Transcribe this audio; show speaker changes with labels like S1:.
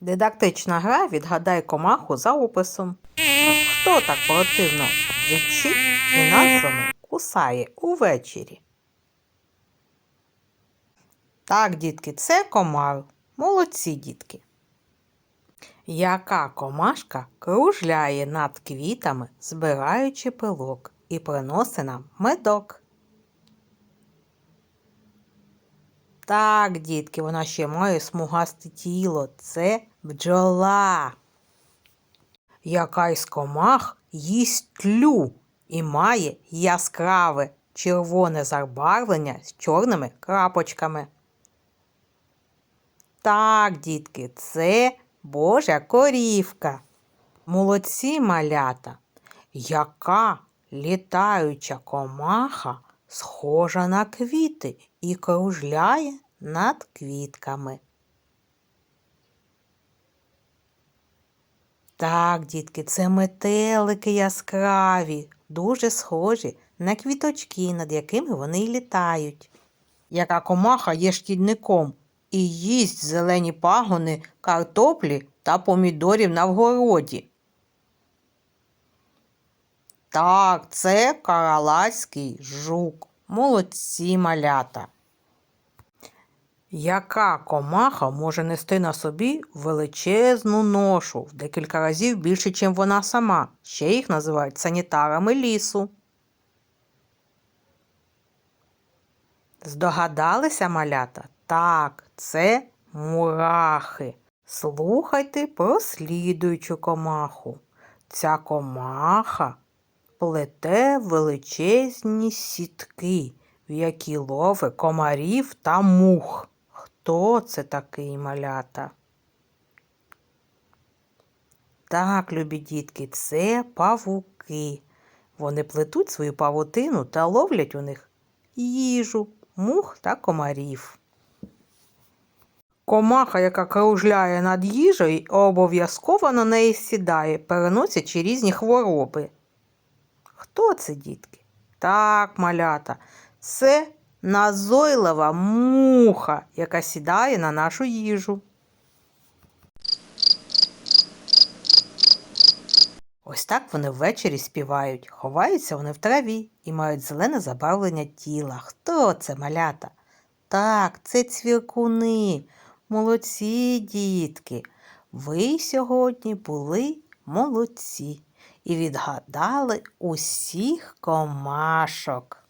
S1: Дидактична гра відгадай комаху за описом. Хто так противно речить і назвами кусає увечері? Так, дітки, це комар. Молодці, дітки. Яка комашка кружляє над квітами, збираючи пилок і приносить нам медок? Так, дітки, вона ще має смугасте тіло. Це бджола. Яка із комах їсть тлю і має яскраве червоне забарвлення з чорними крапочками. Так, дітки, це Божа корівка. Молодці малята. Яка літаюча комаха схожа на квіти і кружляє над квітками. Так, дітки, це метелики яскраві, дуже схожі на квіточки, над якими вони й літають. Яка комаха є шкідником і їсть зелені пагони картоплі та помідорів на вгороді. Так, це каралацький жук. Молодці малята. Яка комаха може нести на собі величезну ношу в декілька разів більше, ніж вона сама? Ще їх називають санітарами лісу. Здогадалися малята? Так, це мурахи. Слухайте про слідуючу комаху. Ця комаха плете величезні сітки, в які ловить комарів та мух. Хто це такий малята? Так, любі дітки, це павуки. Вони плетуть свою павутину та ловлять у них їжу, мух та комарів. Комаха, яка кружляє над їжею, обов'язково на неї сідає, переносячи різні хвороби. Хто це, дітки? Так, малята, це назойлива муха, яка сідає на нашу їжу. Ось так вони ввечері співають, ховаються вони в траві і мають зелене забарвлення тіла. Хто це, малята? Так, це цвіркуни. Молодці, дітки. Ви сьогодні були молодці і відгадали усіх комашок.